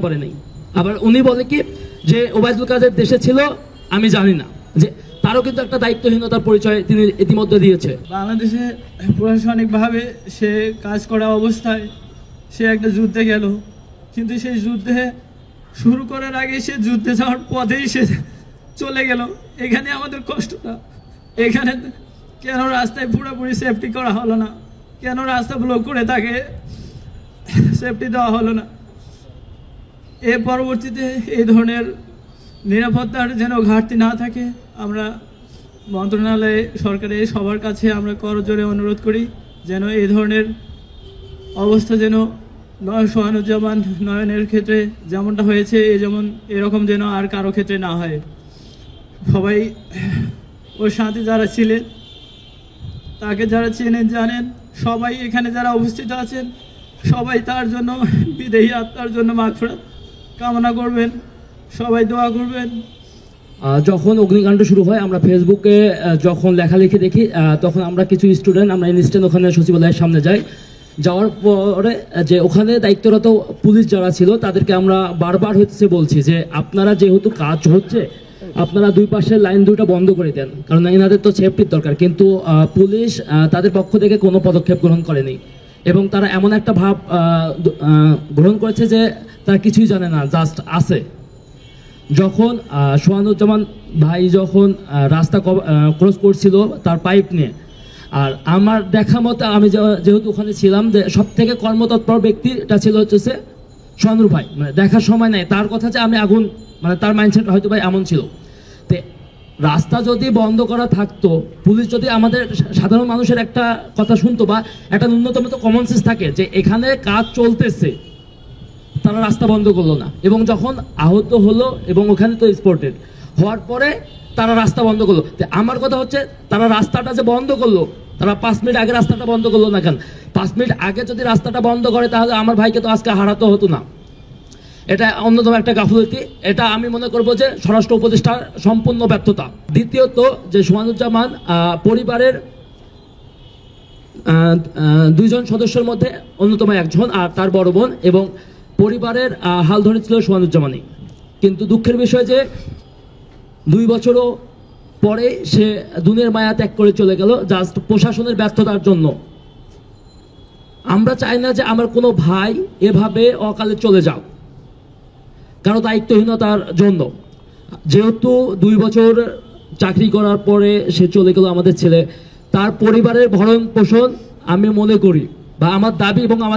পারে নাই। আবার উনি বলে কি যে ওবায়দুল কাদের দেশে ছিল, আমি জানি না। যে তারও কিন্তু একটা দায়িত্বহীনতার পরিচয় তিনি ইতিমধ্যে দিয়েছে। বাংলাদেশে প্রশাসনিকভাবে সে কাজ করা অবস্থায় সে একটা যুদ্ধে গেল। কিন্তু সেই যুদ্ধে শুরু করার আগে সে যুদ্ধে যাওয়ার পথেই সে চলে গেল। এখানে আমাদের কষ্টটা। এখানে কেন রাস্তায় পুরোপুরি সেফটি করা হলো না? কেন রাস্তা ব্লক করে তাকে সেফটি দেওয়া হলো না? এর পরবর্তীতে এই ধরনের নিরাপত্তার যেন ঘাটতি না থাকে, আমরা মন্ত্রণালয়ে সরকারের সবার কাছে আমরা করজোরে অনুরোধ করি যেন এই ধরনের অবস্থা যেন সোহানুজ্জামান নয়নের ক্ষেত্রে যেমনটা হয়েছে, এ যেমন এরকম যেন আর কারও ক্ষেত্রে না হয়। সবাই ওর সাথে যারা ছিলেন, তাকে যারা চেনেন, জানেন, সবাই এখানে যারা অবস্থিত আছেন, সবাই তার জন্য বিদেহী আত্মার জন্য মাগফিরাত। কামনা করবেন, সবাই দোয়া করবেন। যখন অগ্নিকাণ্ড শুরু হয়, আমরা ফেসবুকে যখন লেখালেখি দেখি তখন আমরা কিছু স্টুডেন্ট আমরা ইনস্ট্যান্ট ওখানে সচিবালয়ের সামনে যাই। যাওয়ার পরে যে ওখানে দায়িত্বরত পুলিশ যারা ছিল, তাদেরকে আমরা বারবার হচ্ছে বলছি যে, আপনারা যেহেতু কাজ হচ্ছে, আপনারা দুই পাশের লাইন দুইটা বন্ধ করে দেন, কারণ এনাদের তো সেফটির দরকার। কিন্তু পুলিশ তাদের পক্ষ থেকে কোনো পদক্ষেপ গ্রহণ করেনি। এবং তারা এমন একটা ভাব গ্রহণ করেছে যে তারা কিছুই জানে না জাস্ট আছে। যখন সোহানুজ্জামান ভাই যখন রাস্তা ক্রস করছিল তার পাইপ নিয়ে। আর আমার দেখা মতো আমি যেহেতু ওখানে ছিলাম, যে সব থেকে কর্মতৎপর ব্যক্তিটা ছিল হচ্ছে সোহানুর ভাই। মানে দেখার সময় নাই। তার কথা যে আমি আগুন মানে তার মাইন্ডসেট হয়তো ভাই এমন ছিল। তে রাস্তা যদি বন্ধ করা থাকতো, পুলিশ যদি আমাদের সাধারণ মানুষের একটা কথা শুনতো বা একটা ন্যূনতম তো কমন সেন্স থাকে যে এখানে কাজ চলতেছে তারা রাস্তা বন্ধ করল না। এবং যখন আহত হলো এবং ওখানে তো স্পোর্টেড হওয়ার পরে তারা রাস্তা বন্ধ করল। আমার কথা হচ্ছে, তারা রাস্তাটা যে বন্ধ করল, তারা পাঁচ মিনিট আগে রাস্তাটা বন্ধ করল না কেন? পাঁচ মিনিট আগে যদি রাস্তাটা বন্ধ করে, তাহলে আমার ভাইকে তো আজকে হারাতে হতো না। এটা অন্যতম একটা গাফলতি। এটা আমি মনে করব যে স্বরাষ্ট্র উপদেষ্টার সম্পূর্ণ ব্যর্থতা। দ্বিতীয়ত যে সোহানুজ্জামান পরিবারের দুইজন সদস্যের মধ্যে অন্যতম একজন, আর তার বড় বোন এবং পরিবারের হাল ধরেছিল সোহানুজ্জামানই। কিন্তু দুঃখের বিষয় যে, দুই বছরও পরে সে দুনের মায়া ত্যাগ করে চলে গেল, জাস্ট প্রশাসনের ব্যর্থতার জন্য। আমরা চাই না যে আমার কোনো ভাই এভাবে অকালে চলে যাও কারও দায়িত্বহীনতার জন্য। যেহেতু দুই বছর চাকরি করার পরে সে চলে গেল আমাদের ছেলে, তার পরিবারের ভরণ পোষণ আমি মনে করি, বা আমার দাবি এবং আমার